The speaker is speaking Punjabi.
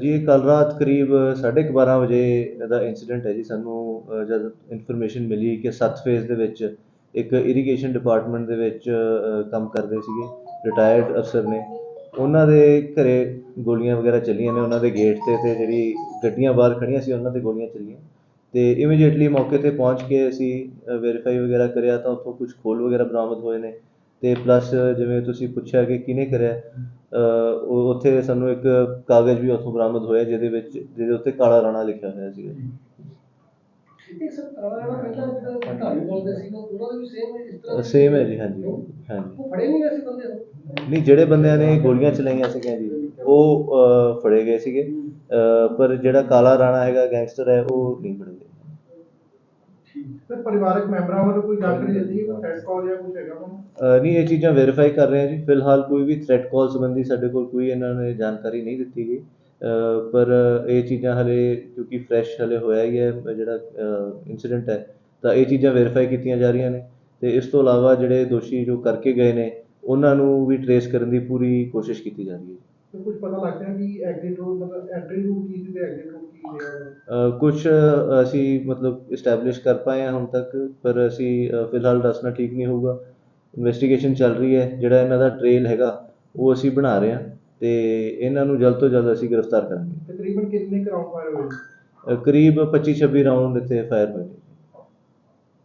ਜੀ ਕੱਲ ਰਾਤ ਕਰੀਬ 12:30 ਵਜੇ ਦਾ ਇਨਸੀਡੈਂਟ ਹੈ ਜੀ। ਸਾਨੂੰ ਅ, ਜਦ ਇਨਫੋਰਮੇਸ਼ਨ ਮਿਲੀ ਕਿ ਸੱਤ ਫੇਜ਼ ਦੇ ਵਿੱਚ ਇੱਕ ਇਰੀਗੇਸ਼ਨ ਡਿਪਾਰਟਮੈਂਟ ਦੇ ਵਿੱਚ ਕੰਮ ਕਰਦੇ ਸੀਗੇ ਰਿਟਾਇਰਡ ਅਫਸਰ ਨੇ। ਉਹਨਾਂ ਦੇ ਘਰੇ ਗੋਲੀਆਂ ਵਗੈਰਾ ਚੱਲੀਆਂ ਨੇ। ਉਹਨਾਂ ਦੇ ਗੇਟ ਤੇ ਤੇ ਜਿਹੜੀ ਗੱਡੀਆਂ ਬਾਹਰ ਖੜੀਆਂ ਸੀ ਉਹਨਾਂ ਤੇ ਗੋਲੀਆਂ ਚੱਲੀਆਂ। ਤੇ ਇਮੀਡੀਏਟਲੀ ਮੌਕੇ ਤੇ ਪਹੁੰਚ ਕੇ ਅਸੀਂ ਵੈਰੀਫਾਈ ਵਗੈਰਾ ਕਰਿਆ ਤਾਂ ਉੱਥੋਂ ਕੁਝ ਖੋਲ ਵਗੈਰਾ ਬਰਾਮਦ ਹੋਏ ਨੇ। ਤੇ ਪਲੱਸ ਜਿਵੇਂ ਤੁਸੀਂ ਪੁੱਛਿਆ ਕਿ ਕਿਹਨੇ ਕਰਿਆ ਉੱਥੇ ਸਾਨੂੰ ਇੱਕ ਕਾਗਜ਼ ਵੀ ਉੱਥੋਂ ਬਰਾਮਦ ਹੋਇਆ ਜਿਹਦੇ ਵਿੱਚ ਜਿਹਦੇ ਉੱਤੇ ਕਾਲਾ ਰਾਣਾ ਲਿਖਿਆ ਹੋਇਆ ਸੀਗਾ। ਇਹ ਸਰ ਕਾਲਾ ਰਾਣਾ ਪਹਿਲਾਂ ਜਿਹੜਾ ਢਾਣੀ ਬੋਲਦੇ ਸੀ ਉਹ ਉਹਨਾਂ ਦੇ ਵੀ ਸੇਮ ਇਸ ਤਰ੍ਹਾਂ ਸੇਮ ਹੈ ਜੀ ਹਾਂਜੀ। ਹਾਂਜੀ। ਉਹ ਫੜੇ ਨਹੀਂ ਗਏ ਸੀ ਬੰਦੇ ਨਹੀਂ ਜਿਹੜੇ ਬੰਦਿਆਂ ਨੇ ਗੋਲੀਆਂ ਚਲਾਈਆਂ ਸੀਗੀਆਂ ਜੀ ਉਹ ਫੜੇ ਗਏ ਸੀਗੇ। ਪਰ ਜਿਹੜਾ ਕਾਲਾ ਰਾਣਾ ਹੈਗਾ ਗੈਂਗਸਟਰ ਹੈ ਉਹ ਨਹੀਂ ਫੜੇ ਗਏ। ਸਰ ਪਰਿਵਾਰਕ ਮੈਂਬਰਾਂ ਵੱਲੋਂ ਕੋਈ ਜਾਣਕਾਰੀ ਦਿੱਤੀ ਕੋਈ ਟੈਸਟ ਕਾਲ ਜਾਂ ਕੁਝ ਹੈਗਾ ਤੁਹਾਨੂੰ ਅ, ਨਹੀਂ ਇਹ ਚੀਜ਼ਾਂ ਵੈਰੀਫਾਈ ਕਰ ਰਹੇ ਹਾਂ ਜੀ। ਫਿਲਹਾਲ ਕੋਈ ਵੀ ਥ੍ਰੈਟ ਕਾਲ ਸੰਬੰਧੀ ਸਾਡੇ ਕੋਲ ਕੋਈ ਇਹਨਾਂ ਨੇ ਜਾਣਕਾਰੀ ਨਹੀਂ ਦਿੱਤੀ ਗਈ। ਪਰ ਇਹ ਚੀਜ਼ਾਂ ਹਲੇ ਕਿਉਂਕਿ ਫਰੈਸ਼ ਹਲੇ ਹੋਇਆ ਹੀ ਹੈ ਜਿਹੜਾ ਇਨਸੀਡੈਂਟ ਹੈ ਤਾਂ ਇਹ ਚੀਜ਼ਾਂ ਵੈਰੀਫਾਈ ਕੀਤੀਆਂ ਜਾ ਰਹੀਆਂ ਨੇ। ਤੇ ਇਸ ਤੋਂ ਇਲਾਵਾ ਜਿਹੜੇ ਦੋਸ਼ੀ ਜੋ ਕਰਕੇ ਗਏ ਨੇ ਉਹਨਾਂ ਨੂੰ ਵੀ ਟਰੇਸ ਕਰਨ ਦੀ ਪੂਰੀ ਕੋਸ਼ਿਸ਼ ਕੀਤੀ ਜਾ ਰਹੀ ਹੈ ਤੇ ਕੁਝ ਪਤਾ ਲੱਗ ਰਿਹਾ ਕਿ ਐਗਜ਼ਿਟ ਰੂਟ ਮਤਲਬ ਐਂਟਰੀ ਰੂਟ ਕੀ ਸੀ ਤੇ ਐਗਜ਼ਿਟ ਕੁਝ ਅਸੀਂ ਮਤਲਬ ਇਸਟੈਬਲਿਸ਼ ਕਰ ਪਾਏ ਹਾਂ ਹੁਣ ਤੱਕ ਪਰ ਅਸੀਂ ਫਿਲਹਾਲ ਦੱਸਣਾ ਠੀਕ ਨਹੀਂ ਹੋਊਗਾ। ਇਨਵੈਸਟੀਗੇਸ਼ਨ ਚੱਲ ਰਹੀ ਹੈ ਜਿਹੜਾ ਇਹਨਾਂ ਦਾ ਟ੍ਰੇਲ ਹੈਗਾ ਉਹ ਅਸੀਂ ਬਣਾ ਰਹੇ ਹਾਂ ਤੇ ਇਹਨਾਂ ਨੂੰ ਜਲਦ ਤੋਂ ਜਲਦ ਅਸੀਂ ਗ੍ਰਿਫਤਾਰ ਕਰਾਂਗੇ। ਤਕਰੀਬਨ ਕਿੰਨੇ ਕਰਾਊਂਡ ਫਾਇਰ ਹੋਏ ਕਰੀਬ 25 26 ਰਾਉਂਡ ਇੱਥੇ ਫਾਇਰ ਹੋਏ